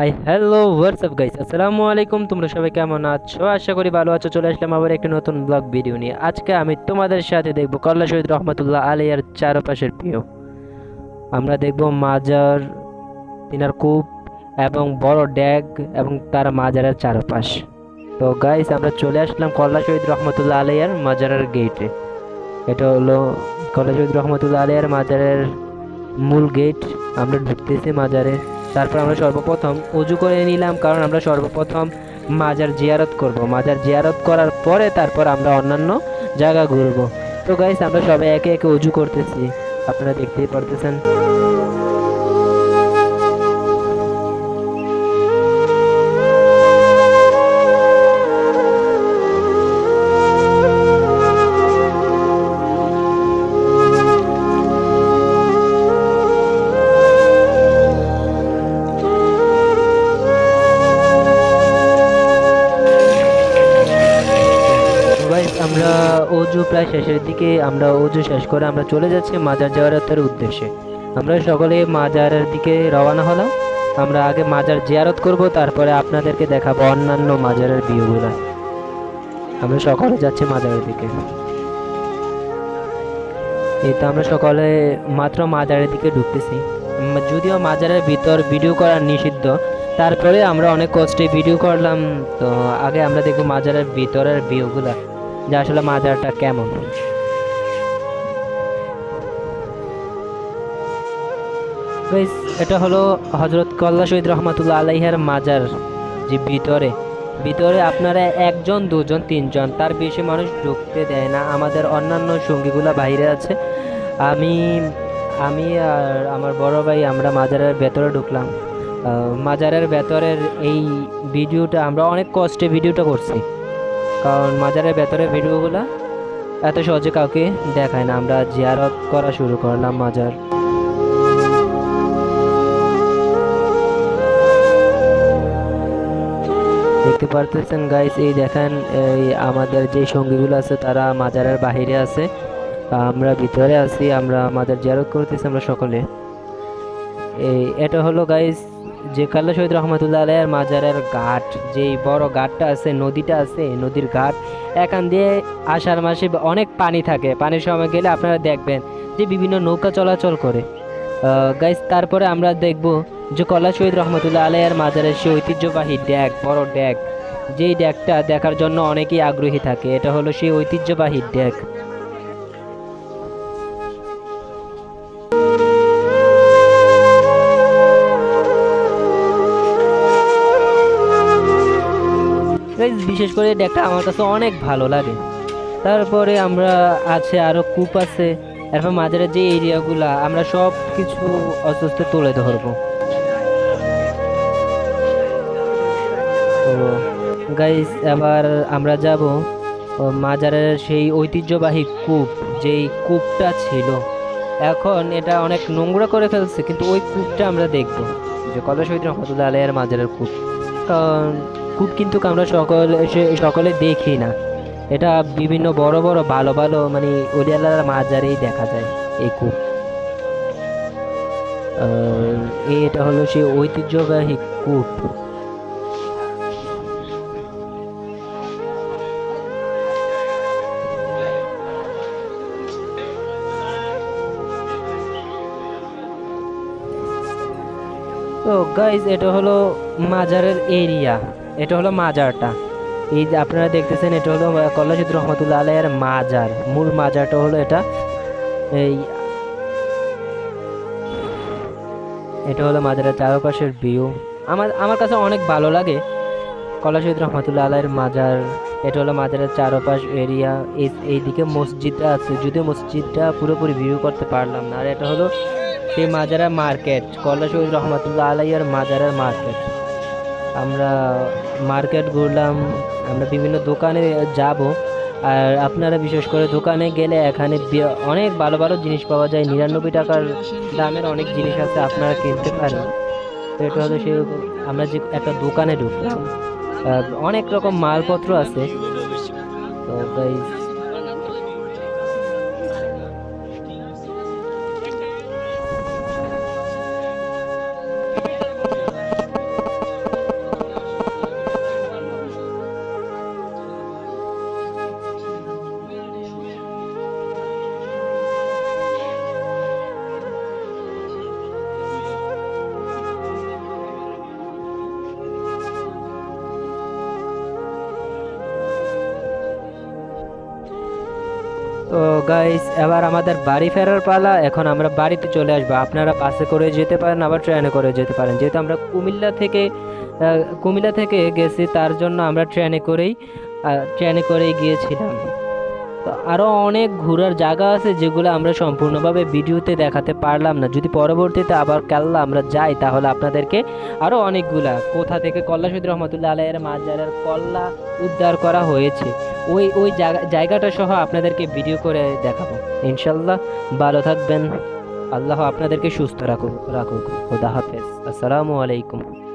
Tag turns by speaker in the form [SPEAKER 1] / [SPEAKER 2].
[SPEAKER 1] Hi hello WhatsApp guys আসসালামু আলাইকুম তোমরা সবাই কেমন আছো? আশা করি ভালো আছো, চলে আসলাম আবার একটি নতুন ব্লগ ভিডিও নিয়ে। আজকে আমি তোমাদের সাথে দেখব কল্লা শহীদ রহমতুল্লাহ আলিয়ার চারপাশের প্রিয় আমরা দেখব মাজার, তিনার কূপ এবং বড় ড্যাগ এবং তার মাজারের চারপাশ। তো গাইস আমরা চলে আসলাম কল্লা শহীদ রহমতুল্লাহ আলিয়ার মাজারের গেটে এটা হলো কল্লা শহীদ রহমতুল্লাহ আলিয়ার মাজারের মূল গেট আমরা ঢুকতেছি মাজারে। তারপর আমরা সর্বপ্রথম উজু করে নিলাম, কারণ আমরা সর্বপ্রথম মাজার জিয়ারত করব। মাজার জিয়ারত করার পরে তারপর আমরা অন্যান্য জায়গা ঘুরবো। তো গাইস আমরা সবাই একে একে উজু করতেছি। আপনারা দেখতেই পারতেছেন। প্রায় শেষের দিকে আমরা অজু শেষ করে আমরা চলে যাচ্ছি মাজার জিয়ারতের উদ্দেশ্যে। আমরা সকলে মাজারের দিকে রওনা হলাম। আমরা আগে মাজার জিয়ারত করব, তারপরে আপনাদেরকে দেখাবো অন্যান্য মাজারের ভিউগুলো। আমরা সকলে যাচ্ছি মাজারের দিকে। এই তো আমরা সকলে মাত্র মাজারের দিকে ঢুকতেছি। যদিও মাজারের ভিতর ভিডিও করা নিষিদ্ধ, তারপরে আমরা অনেক কষ্টে ভিডিও করলাম। তো আগে আমরা দেখব মাজারের ভিতরের ভিউগুলা। যে আসলে মাজারটা কেমন? এটা হলো হজরত কল্লা শহীদ রহমাতুল্লাহ আলাইহার মাজার যে ভিতরে। ভিতরে আপনারা একজন, দুজন, তিনজন, তার বেশি মানুষ ঢুকতে দেয় না। আমাদের অন্যান্য সঙ্গীগুলো বাইরে আছে। আমি আমি আর আমার বড় ভাই আমরা মাজারের ভেতরে ঢুকলাম। মাজারের ভেতরের এই ভিডিওটা, আমরা অনেক কষ্টে ভিডিওটা করছি। কারণ মাজারের ভেতরে ভিডিওগুলো এত সহজে কাউকে দেখায় না। আমরা জিয়ারত করা শুরু করলাম মাজার। দেখতে পারতেছেন গাইস এই দেখেন, এই আমাদের যে সঙ্গীগুলো আছে, তারা মাজারের বাহিরে আছে। আমরা ভিতরে আছি, আমরা মাজার জিয়ারত করতেছি আমরা সকলে। এই, এটা হলো গাইস যে কাল্লা শহীদ রহমতুল্লাহ আলাইয়ের মাজারের ঘাট, যেই বড় ঘাটটা আছে, নদীটা আছে নদীর ঘাট, এখান দিয়ে আষাঢ় মাসে অনেক পানি থাকে। পানির সময় গেলে আপনারা দেখবেন যে বিভিন্ন নৌকা চলাচল করে। গাইস তারপরে আমরা দেখব যে কল্লা শহীদ রহমতুল্লাহ আলাইয়ের মাজারের সেই ঐতিহ্যবাহী ড্যাগ বড় ড্যাগ যেই ড্যাগটা দেখার জন্য অনেকেই আগ্রহী থাকে। এটা হলো সেই ঐতিহ্যবাহী ড্যাগ Guys, বিশেষ করে এই ড্যাগটা আমার কাছে অনেক ভালো লাগে। তারপরে আমরা আছে আরও কূপ আছে। এরপর মাঝারের যে এরিয়াগুলা আমরা সব কিছু অসুস্থ তুলে ধরবো। তো গাইস এবার আমরা যাব মাজারের সেই ঐতিহ্যবাহী কূপ যেই কূপটা ছিল। এখন এটা অনেক নোংরা করে ফেলছে কিন্তু ওই কূপটা আমরা দেখব। যে কত শহীদ রহমতুল্লাহ আলাইয়ের মাজারের কূপ। কারণ কূপ কিন্তু আমরা সকল সকলে দেখি না। এটা বিভিন্ন বড় বড় ভালো ভালো মানে অলিয়ালার মাজারেই দেখা যায় এই কূপ। এটা হলো সেই ঐতিহ্যবাহী কূপ। তো গাইজ এটা হলো মাজারের এরিয়া এটা হলো মাজারটা। এই যে আপনারা দেখতেছেন, এটা হলো কল্লাশিদ রহমতুল্লাহ আলাইয়ের মাজার। মূল মাজারটা হলো এটা। এই এটা হলো মাজারের চারপাশের ভিউ আমার আমার কাছে অনেক ভালো লাগে কল্লাশিদ রহমতুল্লাহ আলাইয়ের মাজার। এটা হলো মাজারের চারপাশ এরিয়া এই, এইদিকে মসজিদটা আছে। যদিও মসজিদটা পুরোপুরি ভিউ করতে পারলাম না। আর এটা হলো সেই মাজারা মার্কেট কল্লা শহীদ রহমতুল্লাহ আলাইয়ার মাজারের মার্কেট আমরা মার্কেট ঘুরলাম, আমরা বিভিন্ন দোকানে যাব। আর আপনারা বিশেষ করে দোকানে গেলে এখানে অনেক ভালো ভালো জিনিস পাওয়া যায়। নিরানব্বই টাকার দামের অনেক জিনিস আছে, আপনারা কিনতে পারেন। তো এটা হলো সেই আমরা যে একটা দোকানে ঢুকলাম। অনেক রকম মালপত্র আছে। তো তো গাইস এবার আমাদের বাড়ি ফেরার পালা। এখন আমরা বাড়িতে চলে আসব। আপনারা বাসে করে যেতে পারেন, আবার ট্রেনে করে যেতে পারেন। যেহেতু আমরা কুমিল্লা থেকে কুমিল্লা থেকে গেছি, তার জন্য আমরা ট্রেনে করেই ট্রেনে করেই গিয়েছিলাম। তো আরও অনেক ঘোরার জায়গা আছে যেগুলো আমরা সম্পূর্ণভাবে ভিডিওতে দেখাতে পারলাম না। যদি পরবর্তীতে আবার কাল্লা আমরা যাই, তাহলে আপনাদেরকে আরও অনেকগুলা, কোথা থেকে কল্লা শহীদ রহমতুল্লাহ আলাইয়ের মাজারের কল্লা উদ্ধার করা হয়েছে, ওই ওই জায়গা, জায়গাটা সহ আপনাদেরকে ভিডিও করে দেখাবো। ইনশাল্লাহ ভালো থাকবেন। আল্লাহ আপনাদেরকে সুস্থ রাখুক রাখুক। খুদা হাফেজ। আসসালামু আলাইকুম।